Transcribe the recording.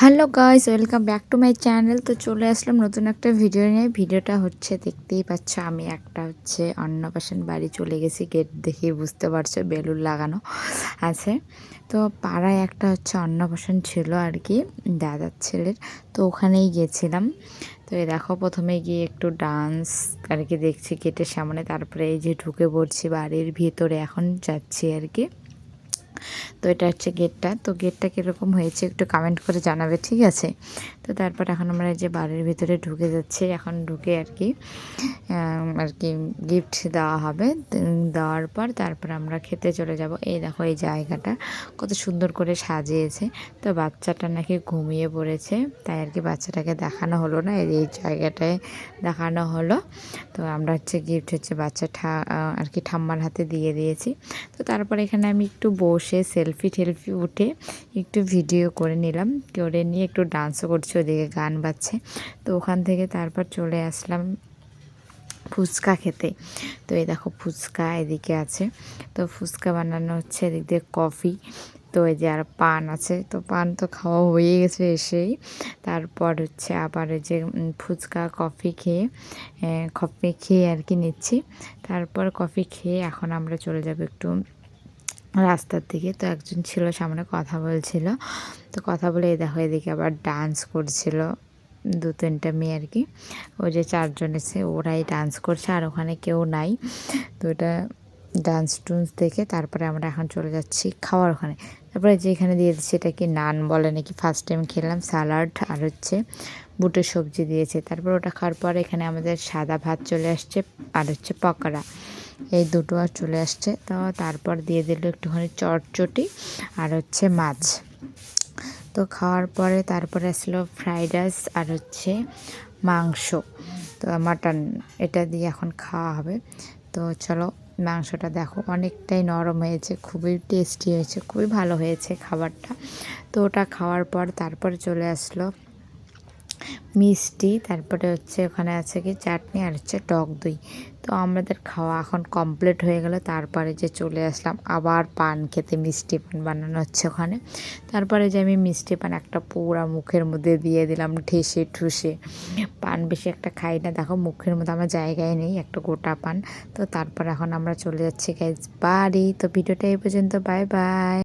Hello guys, welcome back to my channel. তো চলে আসলাম নতুন একটা ভিডিও নিয়ে। ভিডিওটা হচ্ছে, দেখতেই পাচ্ছ, আমি একটা হচ্ছে অন্নপ্রাশন বাড়ি চলে গেছি। গেট দেখেই বুঝতে পারছ বেলুন লাগানো আছে। তো পাড়ায় একটা হচ্ছে অন্নপ্রাশন ছিল আর কি, দাদার ছেলের। তো ওখানেই গেছিলাম। তো এই দেখো, প্রথমে গিয়ে একটু ডান্স আর কি দেখছি গেটের সামনে। তারপরে এই যে ঢুকে পড়ছি বাড়ির ভিতরে। এখন যাচ্ছি আর কি। তো এটা হচ্ছে গেটটা। তো গেটটা কীরকম হয়েছে একটু কমেন্ট করে জানাবে ঠিক আছে? তো তারপর এখন আমরা এই যে বাড়ির ভিতরে ঢুকে যাচ্ছি, এখন ঢুকে আর কি আর কি গিফট দেওয়া হবে। দেওয়ার পর তারপর আমরা খেতে চলে যাব। এই দেখো এই জায়গাটা কত সুন্দর করে সাজিয়েছে। তো বাচ্চাটা নাকি ঘুমিয়ে পড়েছে, তাই আর কি বাচ্চাটাকে দেখানো হলো না, এই জায়গাটায় দেখানো হলো। তো আমরা হচ্ছে গিফট হচ্ছে বাচ্চা ঠা আর কি ঠাম্মার হাতে দিয়ে দিয়েছি। তো তারপর এখানে আমি একটু বসে সেলফি টেলফি উঠে একটু ভিডিও করে নিলাম, করে নিয়ে একটু ডান্সও করছি। ওদিকে গান বাজছে। তো ওখান থেকে তারপর চলে আসলাম ফুচকা খেতে। তো এই দেখো ফুচকা এদিকে আছে। তো ফুচকা বানানো হচ্ছে এদিক দিয়ে কফি। তো এই যে আর পান আছে। তো পান তো খাওয়া হয়ে গেছে এসেই। তারপর হচ্ছে আবার যে ফুচকা, কফি খেয়ে কফি খেয়ে আর কি নিচ্ছি। তারপর কফি খেয়ে এখন আমরা চলে যাব একটু রাস্তার দিকে। তো একজন ছিল, সামনে কথা বলছিল। তো কথা বলে দেখো, এদিকে আবার ডান্স করছিল। দু, তিনটা মেয়ে আর কি। ওই যে চারজন এসে, ওরাই ডান্স করছে, আর ওখানে কেউ নাই। তো এটা ডান্স টুন্স দেখে তারপরে আমরা এখন চলে যাচ্ছি খাওয়ার ওখানে। তারপরে যেখানে দিয়ে দিচ্ছে, এটা কি নান বলে নাকি? ফার্স্ট টাইম খেলাম স্যালাড আর হচ্ছে বুটের সবজি দিয়েছে। তারপর ওটা খাওয়ার পর এখানে আমাদের সাদা ভাত চলে আসছে, আর হচ্ছে পকোড়া। এই দুটো আর চলে আসছে। তো তারপর দিয়ে দিল একটুখানি চটচটি আর হচ্ছে মাছ। তো খাওয়ার পরে তারপরে আসলো ফ্রাইড রাইস আর হচ্ছে মাংস। তো মাটন এটা দিয়ে এখন খাওয়া হবে। তো চলো মাংসটা দেখো অনেকটাই নরম হয়েছে, খুবই টেস্টি হয়েছে, খুবই ভালো হয়েছে খাবারটা। তো ওটা খাওয়ার পর তারপর চলে আসলো মিষ্টি, তারপরে হচ্ছে ওখানে আছে কি চাটনি আর হচ্ছে টক দই। তো আমাদের খাওয়া এখন কমপ্লিট হয়ে গেল, তারপরে যে চলে আসলাম আবার পান খেতে, মিষ্টি পান বানানো হচ্ছে ওখানে। তারপরে যে আমি মিষ্টি পান একটা পুরা মুখের মধ্যে দিয়ে দিলাম ঠেসে ঠুসে। পান বেশি একটা খাই না, দেখো মুখের মধ্যে আমার জায়গায় নেই, একটা গোটা পান। তো তারপর এখন আমরা চলে যাচ্ছি গাইজ বাড়ি। তো ভিডিওটা এই পর্যন্ত বাই বাই